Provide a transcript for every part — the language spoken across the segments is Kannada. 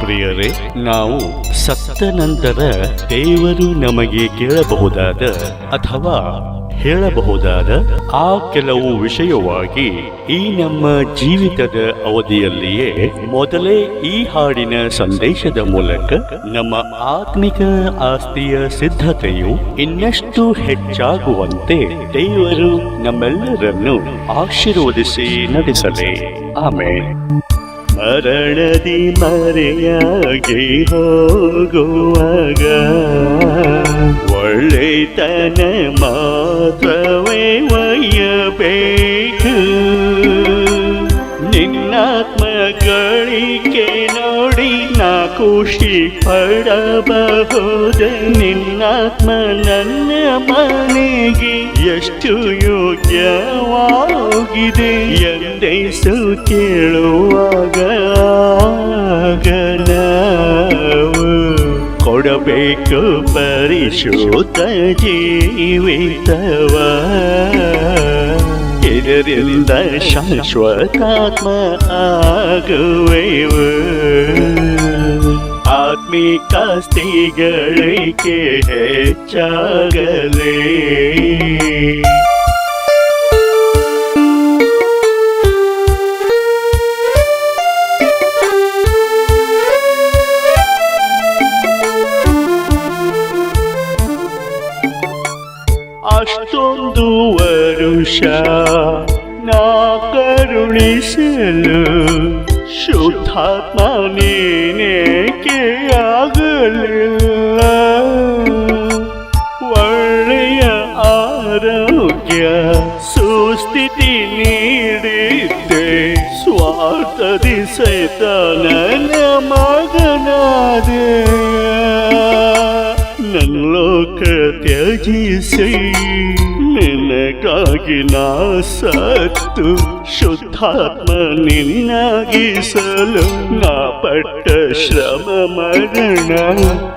ಪ್ರಿಯರೇ, ನಾವು ಸತ್ತ ನಂತರ ದೇವರು ನಮಗೆ ಕೇಳಬಹುದಾದ ಅಥವಾ ಹೇಳಬಹುದಾದ ಆ ಕೆಲವು ವಿಷಯವಾಗಿ ಈ ನಮ್ಮ ಜೀವಿತದ ಅವಧಿಯಲ್ಲಿಯೇ ಮೊದಲೇ ಈ ಹಾಡಿನ ಸಂದೇಶದ ಮೂಲಕ ನಮ್ಮ ಆತ್ಮಿಕ ಆಸ್ತಿಯ ಸಿದ್ಧತೆಯು ಇನ್ನಷ್ಟು ಹೆಚ್ಚಾಗುವಂತೆ ದೇವರು ನಮ್ಮೆಲ್ಲರನ್ನು ಆಶೀರ್ವದಿಸಿ ನಡೆಸಲಿ. ಆಮೇಲೆ ಮರಣದಿ ಮರೆಯಾಗಿ ಹೋಗುವಾಗ ಒಳ್ಳೆತನ ಮಾತ್ರವೇ ಒಯ್ಯಬೇಕು ನಿನ್ನಾತ್ಮಗಳಿಗೆ ನೋಡಿ ನಾ ಖುಷಿ ಪಡಬಹುದು ನಿನ್ನಾತ್ಮ ನನ್ನ ಮನೆಗೆ ಎಷ್ಟು ಯೋಗ್ಯವಾಗಿದೆ. ಎಂದೈಸು ಕೇಳುವಾಗ ಕೊಡಬೇಕು ಪರಿಶುದ್ಧ ಜೀವಿತವ. ಇದರಿಂದ ಶಾಶ್ವತಾತ್ಮ ಆಗುವೆವು. ಆತ್ಮಿಕ ಸ್ಥಿಗಳಿಗೆ ಹೆಚ್ಚಾಗಲೇ ಅಷ್ಟೊಂದು ವರುಷ ನಾ ಕರುಣಿಸಲು ಶುದ್ಧಾತ್ಮ ನೀನೇಕೆ ಆಗಲಿಲ್ಲ ಒಳ್ಳೆಯ ಆರೋಗ್ಯ ಸುಸ್ಥಿತಿ ನೀಡಿದ್ದೆ ಸ್ವಾರ್ಥದಿ ಸೈತಾನನ ಮಗನಾದೆ ನನ್ನ ಲೋಕ ತ್ಯಜಿಸಿ ನಿನಗಾಗಿ ನಾ ಸತ್ತು, ಶುದ್ಧಾತ್ಮ ನಿನ್ನಾಗಿಸಲು ನಾ ಪಟ್ಟ ಶ್ರಮ ಮರಣ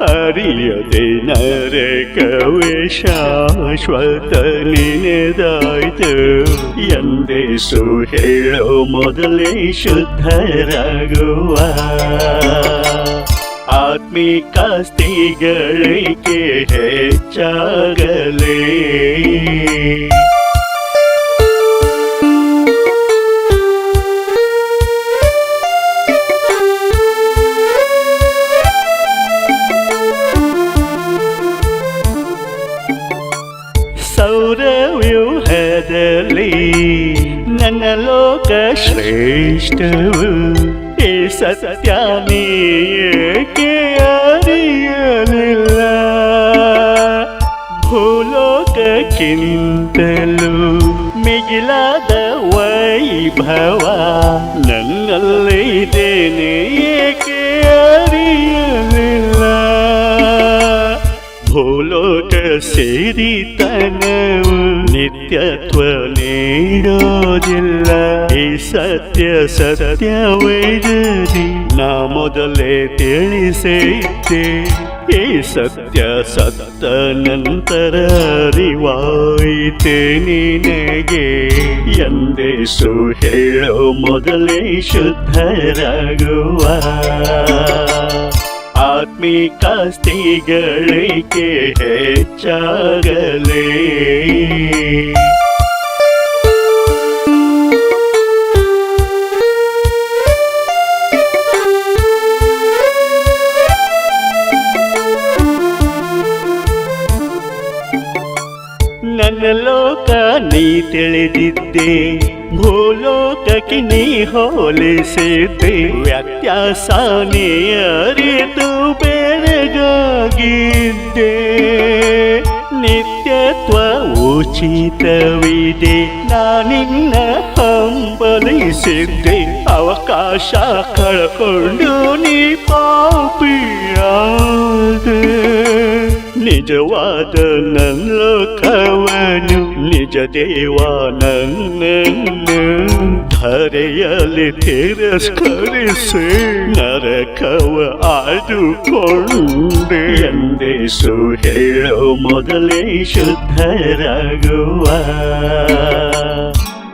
ಅರಿಯದೆ ನರಕವೇ ಶಾಶ್ವತ ನಿನೆದಾಯ್ತು. ಎಂದೇಸು ಹೇಳೋ ಮೊದಲೇ ಶುದ್ಧರಾಗುವ. ಆತ್ಮಿಕ ಸ್ಥಿಗಳಿಗೆ ಹೆಚ್ಚಾಗಲೇ ಸೌರವ್ಯೂಹದಲ್ಲಿ ನನ್ನ ಲೋಕ ಶ್ರೇಷ್ಠವು ಈ ಸತ್ಯ ನೀಕೆ ಅರಿಯಲಿಲ್ಲ ಭೂಲೋಕಕ್ಕಿಂತಲೂ ಮಿಗಿಲಾದ ವೈಭವ ನನ್ನಲ್ಲಿದ್ದೇನೆ ಏಕೆ ಸೇರಿತನವು ನಿತ್ಯತ್ವ ನೀಡೋದಿಲ್ಲ. ಈ ಸತ್ಯ ಸತ್ಯವೈರದಿ ನಾ ಮೊದಲೇ ತಿಳಿಸೈತೆ ಈ ಸತ್ಯ ಸತ್ತ ನಂತರ ಅರಿವಾಯಿತೆ ನಿನಗೆ. ಎಂದೇಶು ಹೇಳೋ ಮೊದಲೇ ಶುದ್ಧರಾಗುವ. ಆತ್ಮಿಕ ಸ್ಥಿಗಳಿಗೆ ಹೆಚ್ಚಾಗಲೇ ನನ್ನ ಲೋಕ ನೀ ತಿಳಿದಿದ್ದೆ ಭೂಲೋಕಕ್ಕೆ ನೀ ಹೋಲಿಸಿದ್ದೆ ವ್ಯತ್ಯಾಸ ನೀ ಅರಿತು ಬೆಳಗಾಗಿದ್ದೆ ನಿತ್ಯತ್ವ ಉಚಿತವಿದೆ ನಾನಿನ್ನ ಹಂಬಲಿಸಿದ್ದೆ ಅವಕಾಶ ಕಳ್ಕೊಂಡು ನೀ ಪಾಪಿಯಾದೆ ನಿಜವಾದ ನನ್ನ ಲೋಕವನು ನಿಜ ದೇವ ನನ್ನನ್ನು ಧರೆಯಲ್ಲಿ ತಿರಸ್ಕರಿಸಿ ನರಕವ ಆಡುಕೊಂಡೆ ಎಂದೇಸು ಹೇಳೋ ಮೊದಲೇ ಶುದ್ಧರಾಗುವ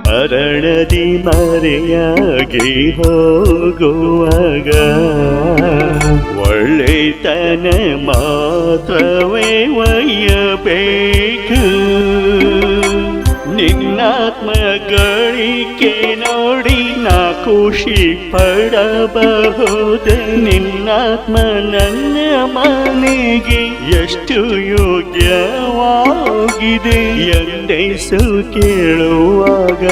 ಮರಣದಿ ಮರೆಯಾಗಿ ಹೋಗುವಾಗ ಒಳ್ಳೆತನ ಮಾತ್ರವೇ ಒಯ್ಯಬೇಕು ನಿನ್ನಾತ್ಮ ಗಳಿಕೆ ನೋಡಿ ನಾ ಖುಷಿ ಪಡಬಹುದು. ನಿನ್ನಾತ್ಮ ನನ್ನ ಮನೆಗೆ ಎಷ್ಟು ಯೋಗ್ಯವಾಗಿದೆ. ಎಂದೆಸು ಕೇಳುವಾಗ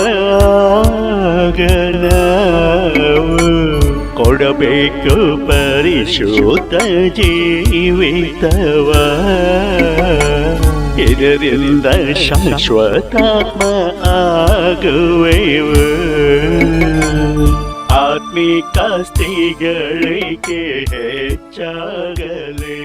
ಕೊಡಬೇಕು ಪರಿಶೋತ ಜೀವಿತವ. ಇದರಿಂದ ಶಾಶ್ವತಾತ್ಮ ಆಗುವೆವು ಆತ್ಮಿಕ ಸ್ಥಿಗಳಿಗೆ ಹೆಚ್ಚಾಗಲೇ